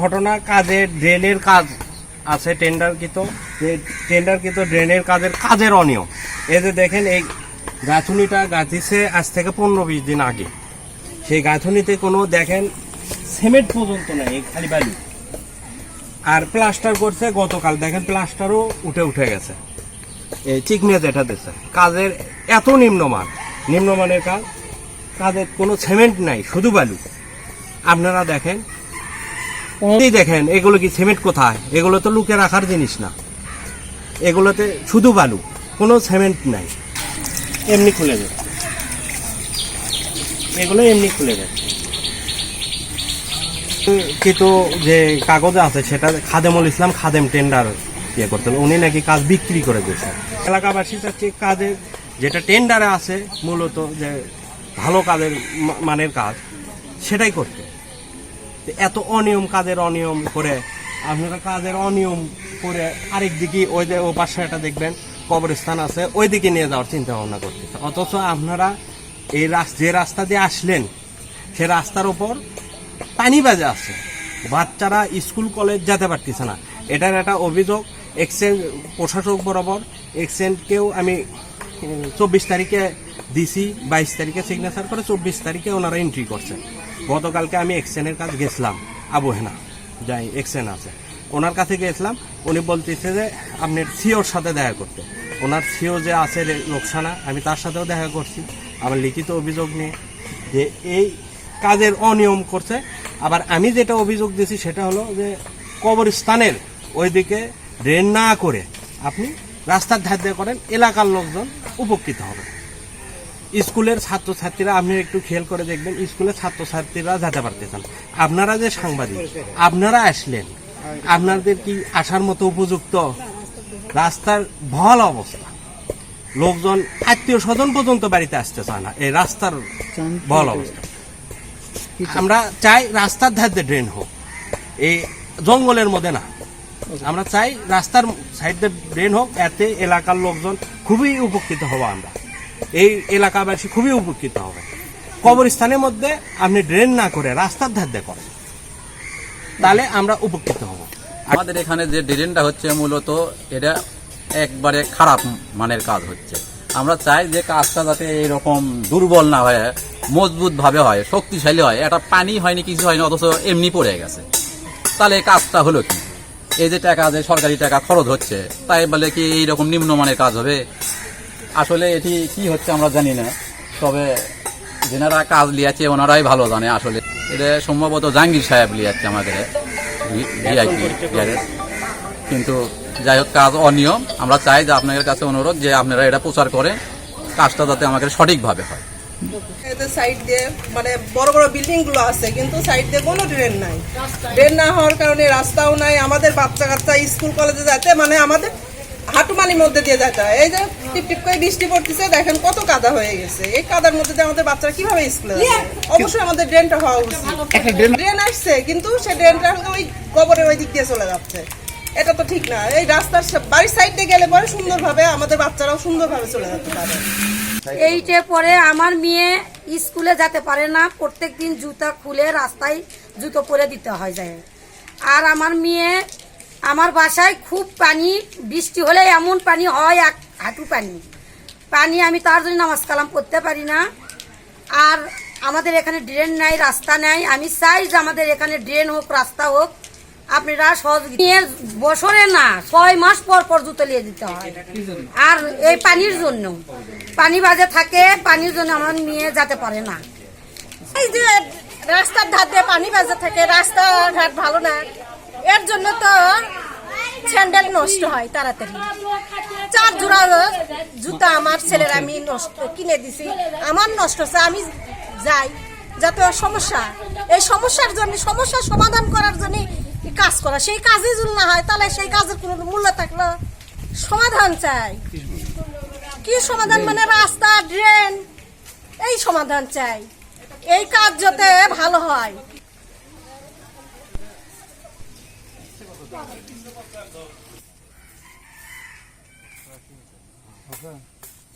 ঘটনা কাজের ড্রেনের কাজ আছে টেন্ডারকৃত টেন্ডারকৃত ড্রেনের কাজের কাজের অনিয়ম। এই যে দেখেন, এই গাঁথুনিটা গাঁথিছে আজ থেকে পনেরো বিশ দিন আগে। সেই গাঁথুনিতে কোনো, দেখেন সিমেন্ট পর্যন্ত নাই খালি বালি। আর প্লাস্টার করছে গতকাল। দেখেন প্লাস্টারও উঠে উঠে গেছে। এই চিকনিয়া যেটা দিচ্ছে কাজের এত নিম্নমান। নিম্নমানের কাজ, কাজের কোনো সিমেন্ট নাই, শুধু বালু। আপনারা দেখেন দেখেন, এগুলো কি সিমেন্ট কোথায়? এগুলো তো লুকে রাখার জিনিস না। এগুলোতে শুধু বালু, কোনো সিমেন্ট নাই। এমনি খুলে যাবে এগুলো এমনি খুলে যাবে কিন্তু যে কাগজ আছে, সেটা খাদেমুল ইসলাম খাদেম টেন্ডার ইয়ে করতেন। উনি নাকি কাজ বিক্রি করে দিয়েছেন। এলাকাবাসী চাচ্ছে কাজের যেটা টেন্ডারে আছে মূলত যে ভালো কাজের মানের কাজ, সেটাই করতে এত অনিয়ম কাজের অনিয়ম করে, আপনারা কাজের অনিয়ম করে আরেক দিকে ওই যে ও পাশে একটা দেখবেন, কবরস্থান আছে ওই দিকে নিয়ে যাওয়ার চিন্তা ভাবনা করতেছে। অথচ আপনারা এই যে রাস্তা দিয়ে আসলেন, সে রাস্তার ওপর পানি বাজে আছে বাচ্চারা স্কুল, কলেজ যেতে পারতেছে না। এটার একটা অভিযোগ, এক্সচেঞ্জ প্রশাসক বরাবর এক্সচেঞ্জকেও আমি চব্বিশ তারিখে দিছি, বাইশ তারিখে সিগনেচার করে চব্বিশ তারিখে ওনারা এন্ট্রি করছে। গতকালকে আমি এক্সচেঞ্জের কাজ গেছিলাম আবহেনা যাই এক্সচেঞ্জ আছে। ওনার কাছে গেছিলাম, উনি বলতেছে যে আপনার সিওর সাথে দেখা করতে। ওনার সিও যে আছে লোকসানা আমি তার সাথেও দেখা করছি। আমার লিখিত অভিযোগ নিয়ে যে এই কাজের অনিয়ম করছে। আবার আমি যেটা অভিযোগ দিয়েছি সেটা হলো যে, কবরস্থানের ওইদিকে ড্রেন না করে আপনি রাস্তার ধার দিয়ে করেন, এলাকার লোকজন উপকৃত হবে। স্কুলের ছাত্রছাত্রীরা, আপনি একটু খেয়াল করে দেখবেন, স্কুলের ছাত্রছাত্রীরা যেতে পারতেছেন আপনারা যে সাংবাদিক, আপনারা আসলেন, আপনাদের কি আসার মতো উপযুক্ত? রাস্তার ভালো অবস্থা। লোকজন আত্মীয় স্বজন পর্যন্ত বাড়িতে আসতে চায় না। এই রাস্তার ভালো অবস্থা। আমরা চাই রাস্তার ধার ড্রেন হোক। এই জঙ্গলের মধ্যে না। আমরা চাই রাস্তার সাইড ড্রেন হোক, এতে এলাকার লোকজন খুবই উপকৃত হব আমরা। এই এলাকাবাসী খুবই উপকৃত হবে। কবরস্থানের মধ্যে আপনি ড্রেন না করে রাস্তার ধার করেন। তাহলে আমরা উপকৃত হব। আমাদের এখানে যে ড্রেনটা হচ্ছে মূলত, এটা একবারে খারাপ মানের কাজ হচ্ছে। আমরা চাই যে কাজটা যাতে এরকম দুর্বল না হয় মজবুত ভাবে হয়, শক্তিশালী হয়। এটা পানি হয়নি, কিছু হয়নি, অথচ এমনি পড়ে গেছে। তাহলে কাজটা হলো কি? এই যে টাকা, যে সরকারি টাকা খরচ হচ্ছে, তাই বলে কি এইরকম নিম্নমানের কাজ হবে? আসলে এটি কি হচ্ছে আমরা জানি না, তবে যেনারা কাজ লিয়াছে ওনারাই ভালো জানে আসলে। এটা সম্ভবত জাহাঙ্গীর সাহেব লিয়াচ্ছে আমাদের কিন্তু যাই হোক, কাজ অনিয়ম। আমরা চাই যে আপনাদের কাছে অনুরোধ যে আপনারা এটা প্রচার করেন কাজটা যাতে আমাদের সঠিকভাবে হয়। সাইড দিয়ে মানে বড় বড় বিল্ডিং আছে কিন্তু সাইড দিয়ে কোনো ড্রেন নাই। ড্রেন না হওয়ার কারণে রাস্তাও নাই আমাদের বাচ্চা কাচ্চা স্কুল কলেজে যেতে মানে আমাদের হাঁটুমানির মধ্যে দিয়ে যেতে হয়। এই যে টিপ টিপ করে বৃষ্টি পড়তেছে দেখেন কত কাদা হয়ে গেছে। এই কাদার মধ্যে দিয়ে আমাদের বাচ্চারা কীভাবে স্কুলে অবশ্যই আমাদের ড্রেনটা হওয়া উচিত। ড্রেন আসছে কিন্তু সেই ড্রেনটা ওই কবরের ওই দিক দিয়ে চলে যাচ্ছে। এটা তো ঠিক না। এই রাস্তার বাড়ির সাইড গেলে পরে সুন্দরভাবে আমাদের বাচ্চারাও সুন্দরভাবে চলে যেতে পারে। এইটে পরে আমার মেয়ে স্কুলে যেতে পারে না। প্রত্যেক দিন জুতা খুলে রাস্তায় জুতো পরে দিতে হয় যায়। আর আমার মেয়ে, আমার বাসায় খুব পানি, বৃষ্টি হলে এমন পানি হয়, এক হাঁটু পানি। পানি আমি তার জন্য নামাজ কালাম করতে পারি না। আর আমাদের এখানে ড্রেন নাই, রাস্তা নাই। আমি চাই যে আমাদের এখানে ড্রেন হোক, রাস্তা হোক আপনারা নিয়ে বছরে না, ছয় মাস পর পর জুতো নিয়ে দিতে হয়। আর এই পানির জন্য। পানি বাজে থাকে, পানির জন্য আমার মেয়ে যেতে পারে না। এই যে রাস্তার ধার দিয়ে পানি বাজে থাকে, রাস্তাঘাট ভালো না। এর জন্য তো স্যান্ডেল নষ্ট হয় তাড়াতাড়ি। চার জোড়া জুতা আমার ছেলের আমি নষ্ট, কিনে দিছি। আমার নষ্ট হচ্ছে, আমি যাই। যাতে সমস্যা। এই সমস্যার জন্য, সমস্যার সমাধান করার জন্য কাজ করা, সেই কাজে যদি না হয়, তাহলে সেই কাজের কোনো মূল্য থাকল সমাধান চাই। কি সমাধান? মানে রাস্তা, ড্রেন, এই সমাধান চাই। এই কাজ যাতে ভালো হয়। Okay.